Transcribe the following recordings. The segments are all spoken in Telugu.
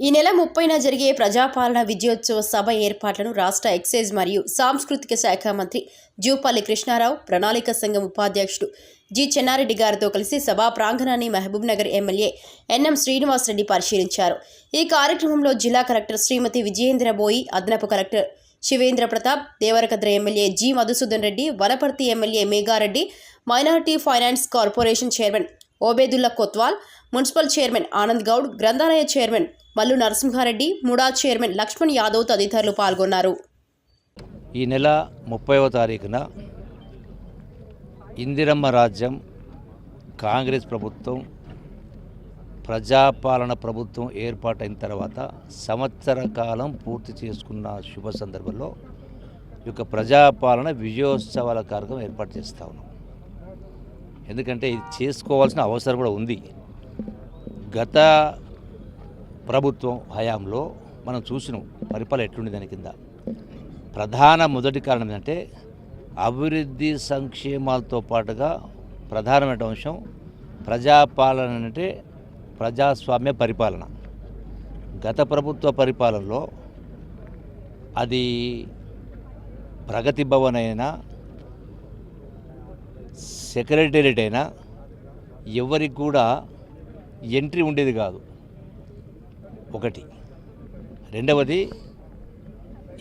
ఈ నెల ముప్పైన జరిగే ప్రజాపాలన విజయోత్సవ సభ ఏర్పాట్లను రాష్ట్ర ఎక్సైజ్ మరియు సాంస్కృతిక శాఖ మంత్రి జూపల్లి కృష్ణారావు ప్రణాళిక సంఘం ఉపాధ్యక్షుడు జి చెన్నారెడ్డి గారితో కలిసి సభా ప్రాంగణాన్ని మహబూబ్ నగర్ ఎమ్మెల్యే ఎన్ఎం శ్రీనివాసరెడ్డి పరిశీలించారు. ఈ కార్యక్రమంలో జిల్లా కలెక్టర్ శ్రీమతి విజయేంద్ర బోయి అదనపు collector Shivendra Pratap Devarakadra MLA G Madhusudan Reddy Wanaparthy MLA Megha Reddy minority finance corporation chairman Obedulla Kotwal municipal chairman Anand Goud గ్రంథాలయ chairman Mallu Narasimha Reddy MUDA chairman Laxman Yadav తదితరులు పాల్గొన్నారు. ఈ నెల ముప్పైవ తారీఖున ఇందిరమ్మ రాజ్యం కాంగ్రెస్ ప్రభుత్వం ప్రజాపాలన ప్రభుత్వం ఏర్పాటైన తర్వాత సంవత్సర కాలం పూర్తి చేసుకున్న శుభ సందర్భంలో ఈ యొక్క ప్రజాపాలన విజయోత్సవాల కార్యక్రమం ఏర్పాటు చేస్తా ఉన్నాం. ఎందుకంటే ఇది చేసుకోవాల్సిన అవసరం కూడా ఉంది. గత ప్రభుత్వం హయాంలో మనం చూసినాం పరిపాలన ఎట్లుండి దాని కింద. ప్రధాన మొదటి కారణం ఏంటంటే అభివృద్ధి సంక్షేమాలతో పాటుగా ప్రధానమైన అంశం ప్రజాపాలన అంటే ప్రజాస్వామ్య పరిపాలన. గత ప్రభుత్వ పరిపాలనలో అది ప్రగతి భవన్ అయినా సెక్రటేరియట్ అయినా ఎవరికి కూడా ఎంట్రీ ఉండేది కాదు. ఒకటి. రెండవది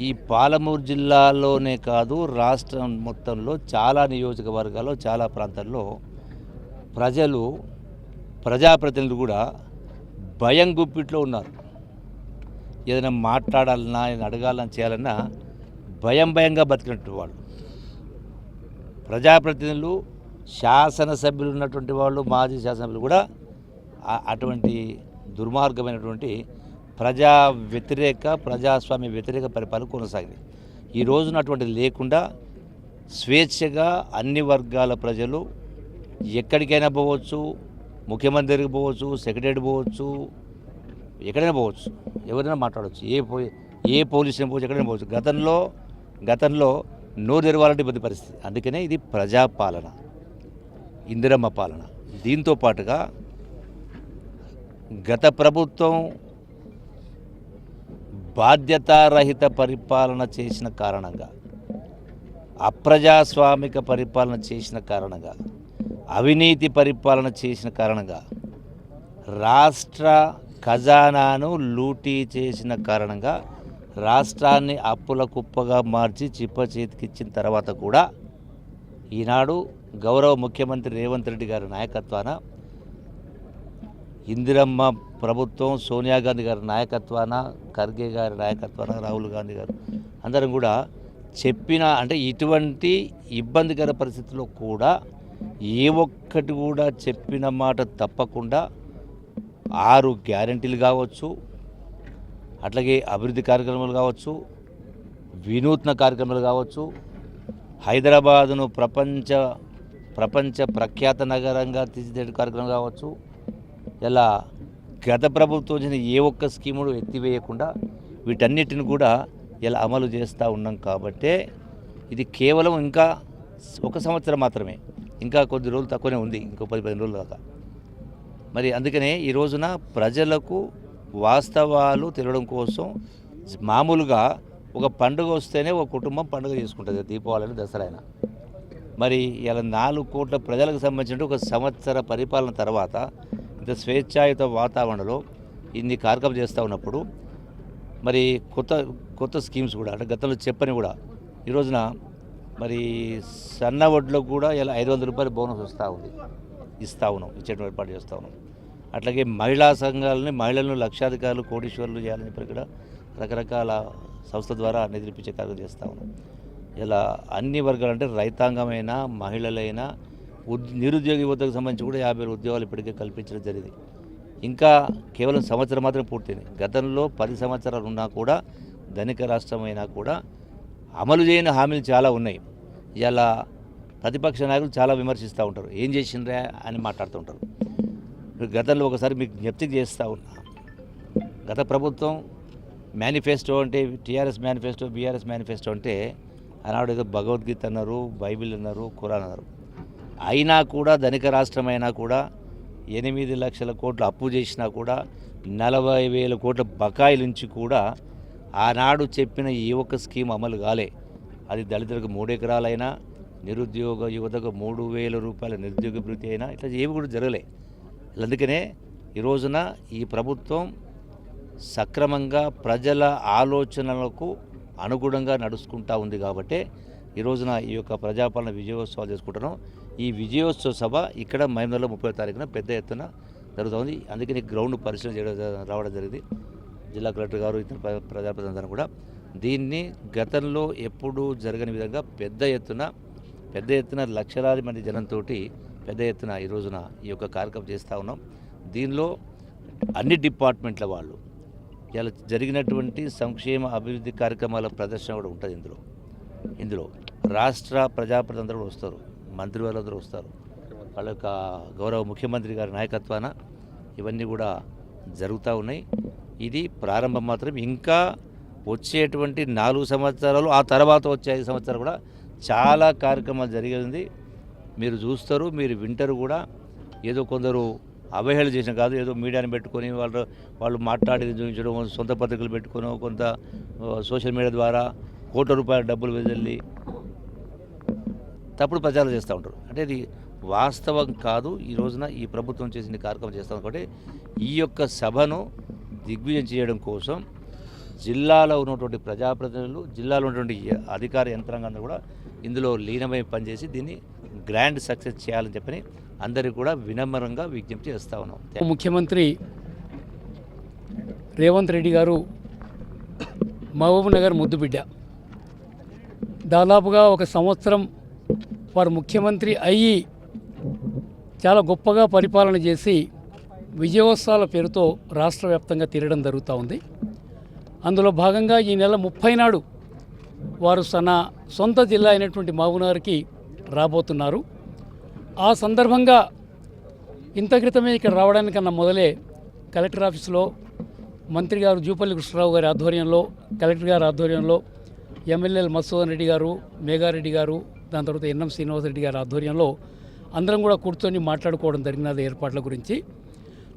ఈ పాలమూరు జిల్లాలోనే కాదు రాష్ట్రం మొత్తంలో చాలా నియోజకవర్గాల్లో చాలా ప్రాంతాల్లో ప్రజలు ప్రజాప్రతినిధులు కూడా భయం గుప్పిట్లో ఉన్నారు. ఏదైనా మాట్లాడాలన్నా ఏదైనా అడగాలని చేయాలన్నా భయం భయంగా బతికినట్టు వాళ్ళు. ప్రజాప్రతినిధులు శాసనసభ్యులు ఉన్నటువంటి వాళ్ళు మాజీ శాసనసభ్యులు కూడా అటువంటి దుర్మార్గమైనటువంటి ప్రజా వ్యతిరేక ప్రజాస్వామ్య వ్యతిరేక పరిపాలన కొనసాగింది. ఈ రోజున అటువంటిది లేకుండా స్వేచ్ఛగా అన్ని వర్గాల ప్రజలు ఎక్కడికైనా పోవచ్చు ముఖ్యమంత్రికి పోవచ్చు సెక్రటరీ పోవచ్చు ఎక్కడైనా పోవచ్చు ఎవరైనా మాట్లాడవచ్చు ఏ పో ఏ పోలీస్ పోవచ్చు ఎక్కడైనా పోవచ్చు. గతంలో గతంలో నోరు తెరవాలంటే ఇబ్బంది పరిస్థితి. అందుకనే ఇది ప్రజాపాలన ఇందిరమ్మ పాలన. దీంతో పాటుగా గత ప్రభుత్వం బాధ్యతారహిత పరిపాలన చేసిన కారణంగా అప్రజాస్వామిక పరిపాలన చేసిన కారణంగా అవినీతి పరిపాలన చేసిన కారణంగా రాష్ట్ర ఖజానాను లూటీ చేసిన కారణంగా రాష్ట్రాన్ని అప్పుల కుప్పగా మార్చి చిప్ప చేతికిచ్చిన తర్వాత కూడా ఈనాడు గౌరవ ముఖ్యమంత్రి రేవంత్ రెడ్డి గారి నాయకత్వాన ఇందిరమ్మ ప్రభుత్వం సోనియా గాంధీ గారి నాయకత్వాన ఖర్గే గారి నాయకత్వాన రాహుల్ గాంధీ గారు అందరం కూడా చెప్పిన అంటే ఇటువంటి ఇబ్బందికర పరిస్థితుల్లో కూడా ఏ ఒక్కటి కూడా చెప్పిన మాట తప్పకుండా ఆరు గ్యారంటీలు కావచ్చు అట్లాగే అభివృద్ధి కార్యక్రమాలు కావచ్చు వినూత్న కార్యక్రమాలు కావచ్చు హైదరాబాదును ప్రపంచ ప్రపంచ ప్రఖ్యాత నగరంగా తీర్చిదిద్దే కార్యక్రమం కావచ్చు ఇలా గత ప్రభుత్వం వచ్చిన ఏ ఒక్క స్కీమును ఎత్తివేయకుండా వీటన్నిటిని కూడా ఇలా అమలు చేస్తూ ఉన్నాం కాబట్టే ఇది కేవలం ఇంకా ఒక సంవత్సరం మాత్రమే. ఇంకా కొద్ది రోజులు తక్కువనే ఉంది. ఇంకో పది పదిహేను రోజుల దాకా. మరి అందుకనే ఈ రోజున ప్రజలకు వాస్తవాలు తెలియడం కోసం మామూలుగా ఒక పండుగ వస్తేనే ఒక కుటుంబం పండుగ చేసుకుంటుంది. దీపావళి దసరా అయినా. మరి ఇలా నాలుగు కోట్ల ప్రజలకు సంబంధించిన ఒక సంవత్సర పరిపాలన తర్వాత ఇంత స్వేచ్ఛాయుత వాతావరణంలో ఇన్ని కార్యక్రమం చేస్తూ ఉన్నప్పుడు మరి కొత్త కొత్త స్కీమ్స్ కూడా అంటే గతంలో చెప్పని కూడా ఈ రోజున మరి సన్న వడ్లకు కూడా ఇలా ఐదు వందల రూపాయలు బోనస్ వస్తూ ఉంది ఇస్తూ ఉన్నాం ఇచ్చేటువంటి ఏర్పాటు చేస్తూ ఉన్నాం. అట్లాగే మహిళా సంఘాలని మహిళలను లక్షాధికారులు కోటీశ్వరులు చేయాలని చెప్పి కూడా రకరకాల సంస్థ ద్వారా నిద్రింపించే కార్యక్రమం చేస్తూ ఉన్నాం. ఇలా అన్ని వర్గాలు అంటే రైతాంగమైనా మహిళలైనా నిరుద్యోగ యువతకు సంబంధించి కూడా యాభై వేల ఉద్యోగాలు ఇప్పటికే కల్పించడం జరిగింది. ఇంకా కేవలం సంవత్సరం మాత్రం పూర్తయింది. గతంలో పది సంవత్సరాలు ఉన్నా కూడా ధనిక రాష్ట్రమైనా కూడా అమలు చేయని హామీలు చాలా ఉన్నాయి. ఇలా ప్రతిపక్ష నాయకులు చాలా విమర్శిస్తూ ఉంటారు. ఏం చేసిండ్రా అని మాట్లాడుతూ ఉంటారు. గతంలో ఒకసారి మీకు జ్ఞప్తి చేస్తూ ఉన్నా గత ప్రభుత్వం మేనిఫెస్టో అంటే టీఆర్ఎస్ మేనిఫెస్టో బీఆర్ఎస్ మేనిఫెస్టో అంటే ఆనాడు ఏదో భగవద్గీత అన్నారు బైబిల్ అన్నారు ఖురాన్ అన్నారు. అయినా కూడా ధనిక రాష్ట్రమైనా కూడా ఎనిమిది లక్షల కోట్లు అప్పు చేసినా కూడా నలభై వేల కోట్ల బకాయిల నుంచి కూడా ఆనాడు చెప్పిన ఈ ఒక్క స్కీమ్ అమలు కాలే. అది దళితులకు మూడు ఎకరాలైనా నిరుద్యోగ యువతకు మూడు వేల రూపాయల నిరుద్యోగ అభివృద్ధి అయినా ఇట్లా ఏవి కూడా జరగలే. అందుకనే ఈ రోజున ఈ ప్రభుత్వం సక్రమంగా ప్రజల ఆలోచనలకు అనుగుణంగా నడుచుకుంటా ఉంది కాబట్టే ఈ రోజున ఈ యొక్క ప్రజాపాలన విజయోత్సవాలు చేసుకుంటున్నాం. ఈ విజయోత్సవ సభ ఇక్కడ మహిమలో ముప్పై తారీఖున పెద్ద ఎత్తున జరుగుతుంది. అందుకని గ్రౌండ్ పరిశీలన చేయడం రావడం జరిగింది. జిల్లా కలెక్టర్ గారు ఇతర ప్ర- కూడా దీన్ని గతంలో ఎప్పుడూ జరగని విధంగా పెద్ద ఎత్తున పెద్ద ఎత్తున లక్షలాది మంది జనంతో పెద్ద ఎత్తున ఈ రోజున ఈ యొక్క కార్యక్రమం చేస్తూ ఉన్నాం. దీనిలో అన్ని డిపార్ట్మెంట్ల వాళ్ళు ఇలా జరిగినటువంటి సంక్షేమ అభివృద్ధి కార్యక్రమాల ప్రదర్శన కూడా ఉంటుంది ఇందులో. ఇందులో రాష్ట్ర ప్రజాప్రతినిధులు కూడా వస్తారు. మంత్రి వాళ్ళందరూ వస్తారు. వాళ్ళ యొక్క గౌరవ ముఖ్యమంత్రి గారి నాయకత్వాన ఇవన్నీ కూడా జరుగుతూ ఉన్నాయి. ఇది ప్రారంభం మాత్రం ఇంకా వచ్చేటువంటి నాలుగు సంవత్సరాలు ఆ తర్వాత వచ్చే ఐదు సంవత్సరాలు కూడా చాలా కార్యక్రమాలు జరిగింది. మీరు చూస్తారు మీరు వింటారు కూడా. ఏదో కొందరు అవహేళన చేసిన కాదు ఏదో మీడియాని పెట్టుకొని వాళ్ళు వాళ్ళు మాట్లాడేది చూపించడం సొంత పత్రికలు పెట్టుకొని కొంత సోషల్ మీడియా ద్వారా కోట్ల రూపాయల డబ్బులు వెదల్లి తప్పుడు ప్రచారం చేస్తూ ఉంటారు. అంటే ఇది వాస్తవం కాదు ఈ రోజున ఈ ప్రభుత్వం చేసిన కార్యక్రమం చేస్తాం కాబట్టి ఈ యొక్క సభను దిగ్విజయం చేయడం కోసం జిల్లాలో ఉన్నటువంటి ప్రజాప్రతినిధులు జిల్లాలో ఉన్నటువంటి అధికార యంత్రాంగం కూడా ఇందులో లీనమై పనిచేసి దీన్ని గ్రాండ్ సక్సెస్ చేయాలని చెప్పని అందరికీ కూడా వినమ్రంగా విజ్ఞప్తి చేస్తా ఉన్నాం. ముఖ్యమంత్రి రేవంత్ రెడ్డి గారు మహబూబ్ నగర్ ముద్దుబిడ్డ. దాదాపుగా ఒక సంవత్సరం వారు ముఖ్యమంత్రి అయ్యి చాలా గొప్పగా పరిపాలన చేసి విజయోత్సవాల పేరుతో రాష్ట్ర వ్యాప్తంగా తిరగడం జరుగుతూ ఉంది. అందులో భాగంగా ఈ నెల ముప్పై నాడు వారు తన సొంత జిల్లా అయినటువంటి మహబూబ్నగర్కి రాబోతున్నారు. ఆ సందర్భంగా ఇంత క్రితమే ఇక్కడ రావడానికన్నా మొదలే కలెక్టర్ ఆఫీసులో మంత్రి గారు జూపల్లి కృష్ణరావు గారి ఆధ్వర్యంలో కలెక్టర్ గారి ఆధ్వర్యంలో ఎమ్మెల్యేలు మత్సూదన్ రెడ్డి గారు మేఘారెడ్డి గారు దాని తర్వాత ఎన్ఎం శ్రీనివాసరెడ్డి గారి ఆధ్వర్యంలో అందరం కూడా కూర్చొని మాట్లాడుకోవడం జరిగినది ఏర్పాట్ల గురించి.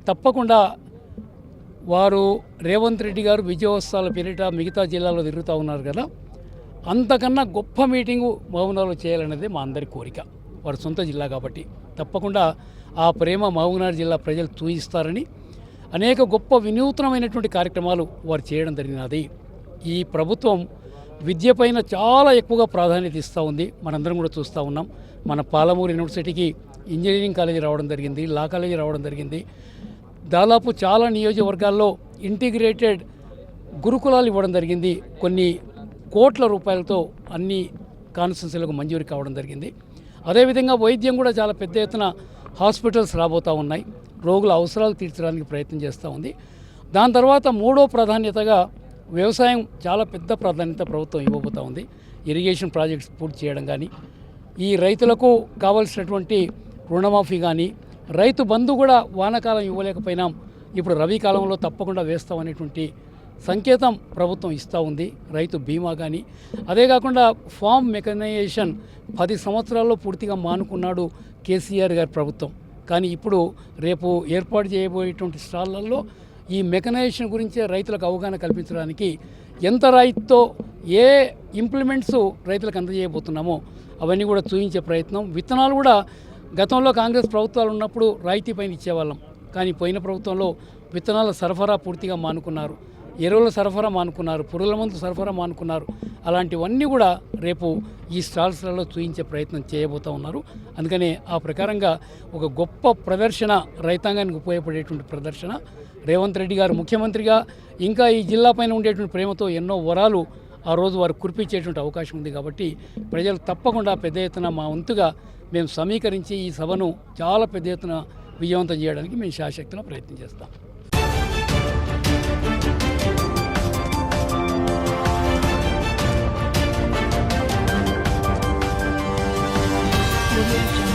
తప్పకుండా వారు రేవంత్ రెడ్డి గారు విజయోత్సవాల పేరిట మిగతా జిల్లాలో తిరుగుతూ ఉన్నారు కదా. అంతకన్నా గొప్ప మీటింగు మహబూబ్నగర్లో చేయాలనేది మా అందరి కోరిక. వారి సొంత జిల్లా కాబట్టి తప్పకుండా ఆ ప్రేమ మహబూబ్నగర్ జిల్లా ప్రజలు చూయిస్తారని అనేక గొప్ప వినూత్నమైనటువంటి కార్యక్రమాలు వారు చేయడం జరిగినది. ఈ ప్రభుత్వం విద్యపైన చాలా ఎక్కువగా ప్రాధాన్యత ఇస్తూ ఉంది. మనందరం కూడా చూస్తూ ఉన్నాం. మన పాలమూరు యూనివర్సిటీకి ఇంజనీరింగ్ కాలేజీ రావడం జరిగింది లా కాలేజీ రావడం జరిగింది. దాదాపు చాలా నియోజకవర్గాల్లో ఇంటిగ్రేటెడ్ గురుకులాలు ఇవ్వడం జరిగింది. కొన్ని కోట్ల రూపాయలతో అన్ని కాన్స్టిట్యున్సీలకు మంజూరు కావడం జరిగింది. అదేవిధంగా వైద్యం కూడా చాలా పెద్ద ఎత్తున హాస్పిటల్స్ రాబోతూ ఉన్నాయి. రోగుల అవసరాలు తీర్చడానికి ప్రయత్నం చేస్తూ ఉంది. దాని తర్వాత మూడో ప్రాధాన్యతగా వ్యవసాయం చాలా పెద్ద ప్రాధాన్యత ప్రభుత్వం ఇవ్వబోతూ ఉంది. ఇరిగేషన్ ప్రాజెక్ట్స్ పూర్తి చేయడం కానీ ఈ రైతులకు కావలసినటువంటి రుణమాఫీ కానీ రైతు బంధు కూడా వానాకాలం ఇవ్వలేకపోయినాం ఇప్పుడు రబీ కాలంలో తప్పకుండా వేస్తామనేటువంటి సంకేతం ప్రభుత్వం ఇస్తూ ఉంది రైతు బీమా కానీ అదే కాకుండా ఫామ్ మెకనైజేషన్ పది సంవత్సరాల్లో పూర్తిగా మానుకున్నాడు కేసీఆర్ గారి ప్రభుత్వం. కానీ ఇప్పుడు రేపు ఏర్పాటు చేయబోయేటువంటి స్టాళ్ళలో ఈ మెకనైజేషన్ గురించే రైతులకు అవగాహన కల్పించడానికి ఎంత రైతుతో ఏ ఇంప్లిమెంట్స్ రైతులకు అందజేయబోతున్నామో అవన్నీ కూడా చూపించే ప్రయత్నం. విత్తనాలు కూడా గతంలో కాంగ్రెస్ ప్రభుత్వాలు ఉన్నప్పుడు రాయితీ పైన ఇచ్చేవాళ్ళం. కానీ పోయిన ప్రభుత్వంలో విత్తనాల సరఫరా పూర్తిగా మానుకున్నారు. ఎరువుల సరఫరా మానుకున్నారు. పురుగుల మందు సరఫరా మానుకున్నారు. అలాంటివన్నీ కూడా రేపు ఈ స్టాల్స్లలో చూయించే ప్రయత్నం చేయబోతూ ఉన్నారు. అందుకనే ఆ ప్రకారంగా ఒక గొప్ప ప్రదర్శన రైతాంగానికి ఉపయోగపడేటువంటి ప్రదర్శన. రేవంత్ రెడ్డి గారు ముఖ్యమంత్రిగా ఇంకా ఈ జిల్లా పైన ఉండేటువంటి ప్రేమతో ఎన్నో వరాలు ఆ రోజు వారు కురిపించేటువంటి అవకాశం ఉంది కాబట్టి ప్రజలు తప్పకుండా పెద్ద ఎత్తున మా వంతుగా మేము సమీకరించి ఈ సభను చాలా పెద్ద ఎత్తున విజయవంతం చేయడానికి మేము శాశక్తిలో ప్రయత్నం చేస్తాం Thank you.